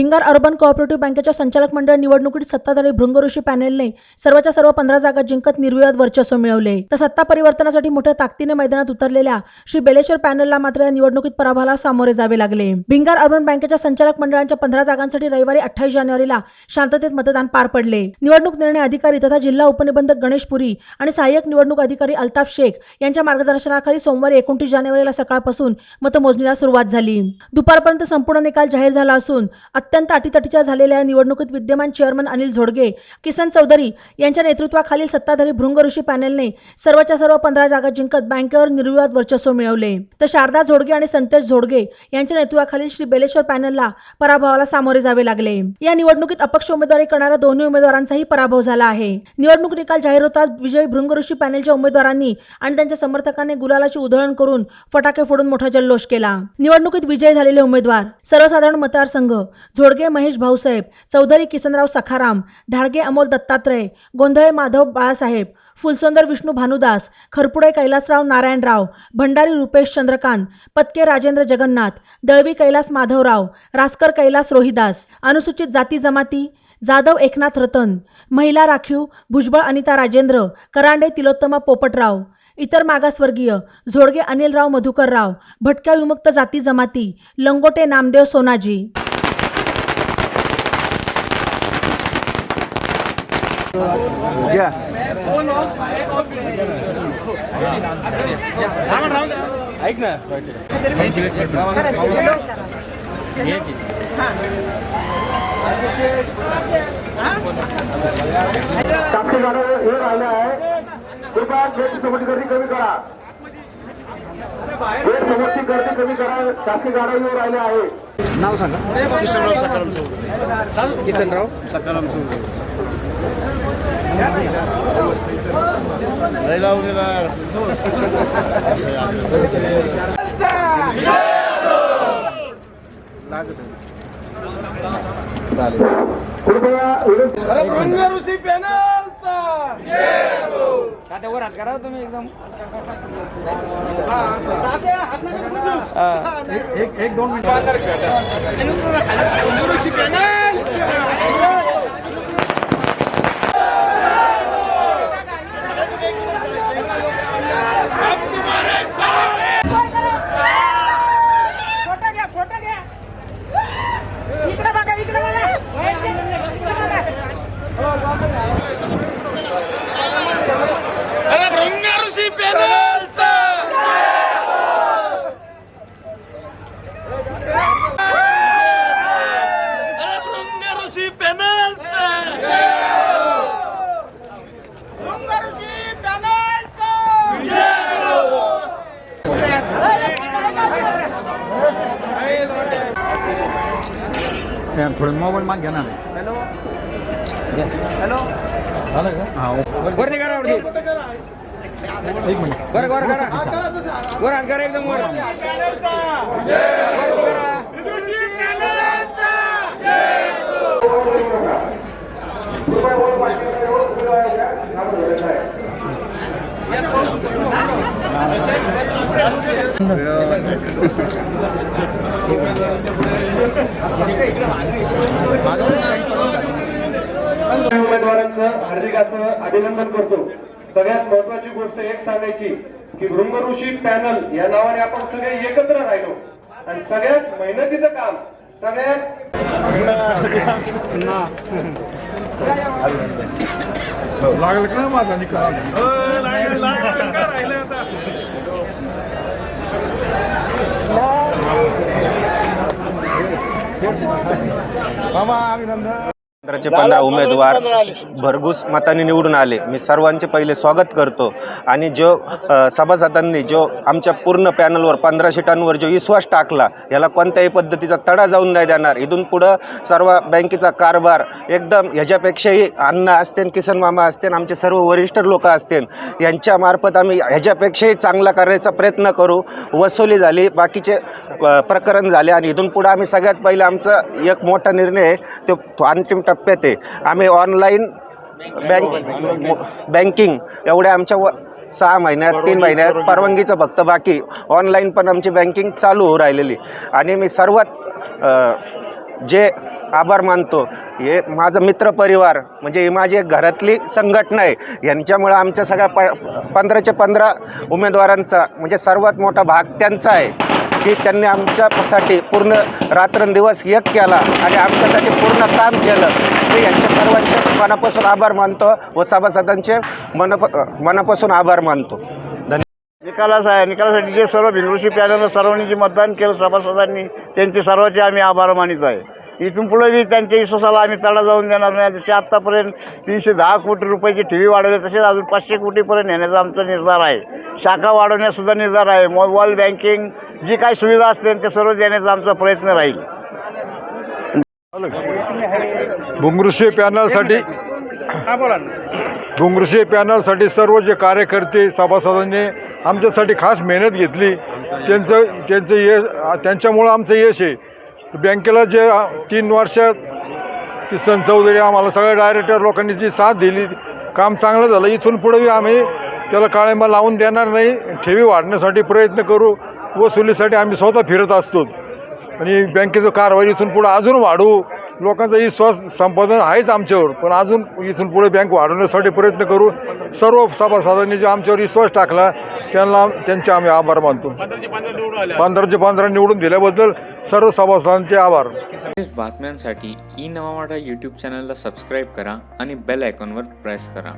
Bhingar urban cooperative बँकेच्या संचालक मंडळ निवडणुकीत सत्ताधारी भृंगऋषी पॅनेलने सर्वच्या सर्व पंधरा जागा जिंकत निर्विवाद वर्चस्व मिळवले. तर सत्ता परिवर्तनासाठी मोठ्या ताकदीने मैदानात उतरलेल्या श्री बेलेश्वर पॅनेलला मात्र या निवडणुकीत पराभवाला सामोरे जावे लागले. भिंगार अर्बन बँकेच्या संचालक मंडळांच्या पंधरा जागांसाठी रविवारी अठ्ठावीस जानेवारीला शांततेत मतदान पार पडले. निवडणूक निर्णय अधिकारी तथा जिल्हा उपनिबंधक गणेश पुरी आणि सहाय्यक निवडणूक अधिकारी अल्ताफ शेख यांच्या मार्गदर्शनाखाली सोमवारी एकोणतीस जानेवारीला सकाळपासून मतमोजणीला सुरुवात झाली. दुपारपर्यंत संपूर्ण निकाल जाहीर झाला असून अत्यंत अटीतटीच्या झालेल्या या निवडणुकीत विद्यमान चेअरमन अनिल झोडगे किसन चौधरी यांच्या नेतृत्वाखालील सत्ताधारी भृंग ऋषी पॅनेलने सर्वच्या सर्व पंधरा जागा जिंकत बँकेवर निर्विवाद वर्चस्व मिळवले. तर शारदा झोडगे आणि संतोष झोडगे यांच्या नेतृत्वाखालील श्री बेलेश्वर पॅनलला पराभवाला सामोरे जावे लागले. या निवडणुकीत अपक्ष उमेदवारी करणाऱ्या दोन्ही उमेदवारांचाही पराभव झाला आहे. निवडणूक निकाल जाहीर होताच विजयी भृंग ऋषी पॅनेलच्या उमेदवारांनी आणि त्यांच्या समर्थकांनी गुलालाची उधळण करून फटाके फोडून मोठा जल्लोष केला. निवडणुकीत विजयी झालेले उमेदवार सर्वसाधारण मतदारसंघ झोडगे महेश भाऊसाहेब चौधरी किसनराव सखाराम धाडगे अमोल दत्तात्रय गोंधळे माधव बाळासाहेब फुलसुंदर विष्णू भानुदास खरपुडे कैलासराव नारायणराव भंडारी रुपेश चंद्रकांत पत्के राजेंद्र जगन्नाथ दळवी कैलास माधवराव रासकर कैलास रोहिदास अनुसूचित जाती जमाती जाधव एकनाथ रतन महिला राखीव भुजबळ अनिता राजेंद्र करांडे तिलोत्तमा पोपटराव इतर मागासवर्गीय झोडगे अनिलराव मधुकरराव भटक्या विमुक्त जाती जमाती लंगोटे नामदेव सोनाजी. घ्या ऐक ना हे राहिलं आहे कृपया गेट समोरची गर्दी कमी करा गेट समोरची गर्दी कमी करा शासकीय गाड्या येऊन राहिल्या आहे नाव सांगा. किसनराव सकाराम किसनराव सकाराम कृपया विनंती वर हात करा तुम्ही एकदम एक एक दोन फोटो थोडं मोबाईल माग घ्या ना. हॅलो? हॅलो? झालं का? हा वरती करा वरती एक मिनिट वर वर करा. वर हात करा एकदम वर. वरती करा. उमेदवारांचं हार्दिक असं अभिनंदन करतो. सगळ्यात महत्वाची गोष्ट एक सांगायची की भृंगऋषी पॅनल या नावाने आपण सगळे एकत्र राहिलो. आणि सगळ्यात मेहनतीचं काम लागलं का माझा निकाल. मामा अभिनंदन. केंद्राचे पंधरा उमेदवार भरघोस मताने निवडून आले. मी सर्वांचे पहिले स्वागत करतो. आणि जो सभासदांनी जो आमच्या पूर्ण पॅनलवर पंधरा सीटांवर जो विश्वास टाकला याला कोणत्याही पद्धतीचा तडा जाऊन नाही देणार. इथून पुढं सर्व बँकेचा कारभार एकदम ह्याच्यापेक्षाही अण्णा असतील किसन मामा असतील आमचे सर्व वरिष्ठ लोक असतील यांच्यामार्फत आम्ही ह्याच्यापेक्षाही चांगला करण्याचा प्रयत्न करू. वसुली झाली बाकीचे प्रकरण झाले. आणि इथून पुढं आम्ही सगळ्यात पहिले आमचा एक मोठा निर्णय तो अंतिम टप्प्यात आहे. आम्ही ऑनलाईन बँक बँकिंग एवढ्या आमच्या व सहा महिन्यात तीन महिन्यात परवानगीचं फक्त बाकी. ऑनलाईन पण आमची बँकिंग चालू होऊ राहिलेली. आणि मी सर्वात जे आभार मानतो हे माझं मित्रपरिवार म्हणजे ही माझी एक घरातली संघटना आहे. यांच्यामुळं आमच्या सगळ्या प पंधराचे पंधरा उमेदवारांचा म्हणजे सर्वात मोठा भाग त्यांचा आहे. की त्यांनी आमच्यासाठी पूर्ण रात्रंदिवस एक केला आणि आमच्यासाठी पूर्ण काम केलं. मी यांच्या सर्वांचे मनापासून आभार मानतो व सभासदांचे मनप मनापासून आभार मानतो. धन्यवाद निकालास आहे निकालासाठी जे सर्व भिंगृषी पॅनल सर्वांनी जे मतदान केलं सभासदांनी त्यांचे सर्वांचे आम्ही आभार मानित आहे. इथून पुढे बी त्यांच्या विश्वासाला आम्ही तडा जाऊन देणार नाही. जसे आत्तापर्यंत तीनशे दहा कोटी रुपयाची टी व्ही वाढवले तसेच अजून पाचशे कोटीपर्यंत नेण्याचा आमचा निर्धार आहे. शाखा वाढवण्यासुद्धा निर्धार आहे. मोबाईल बँकिंग जी काही सुविधा असतील ते सर्व देण्याचा आमचा प्रयत्न राहील. भुंगृषी पॅनलसाठी भुंगृषी पॅनलसाठी सर्व जे कार्यकर्ते सभासदांनी आमच्यासाठी खास मेहनत घेतली. त्यांचं त्यांचं यश त्यांच्यामुळं आमचं यश आहे. बँकेला जे तीन वर्षात किसन चौधरी आम्हाला सगळ्या डायरेक्टर लोकांनी जी साथ दिली काम चांगलं झालं. इथून पुढेही आम्ही त्याला काळेंबा लावून देणार नाही. ठेवी वाढण्यासाठी प्रयत्न करू. वसुलीसाठी आम्ही स्वतः फिरत असतो. आणि बँकेचं कारभार इथून पुढे अजून वाढवू लोकांचा विश्वास संपादन आहेच आमच्यावर. पण अजून इथून पुढे बँक वाढवण्यासाठी प्रयत्न करू. सर्व सभासदांनी जो आमच्यावर विश्वास टाकला त्यांना त्यांचे आम्ही आभार मानतो. पंधराचे पंधरा निवडून दिल्याबद्दल सर्व सभासदांचे आभार. बातम्यांसाठी ई नवामाडा यूट्यूब चॅनलला सबस्क्राईब करा आणि बेल आयकॉनवर प्रेस करा.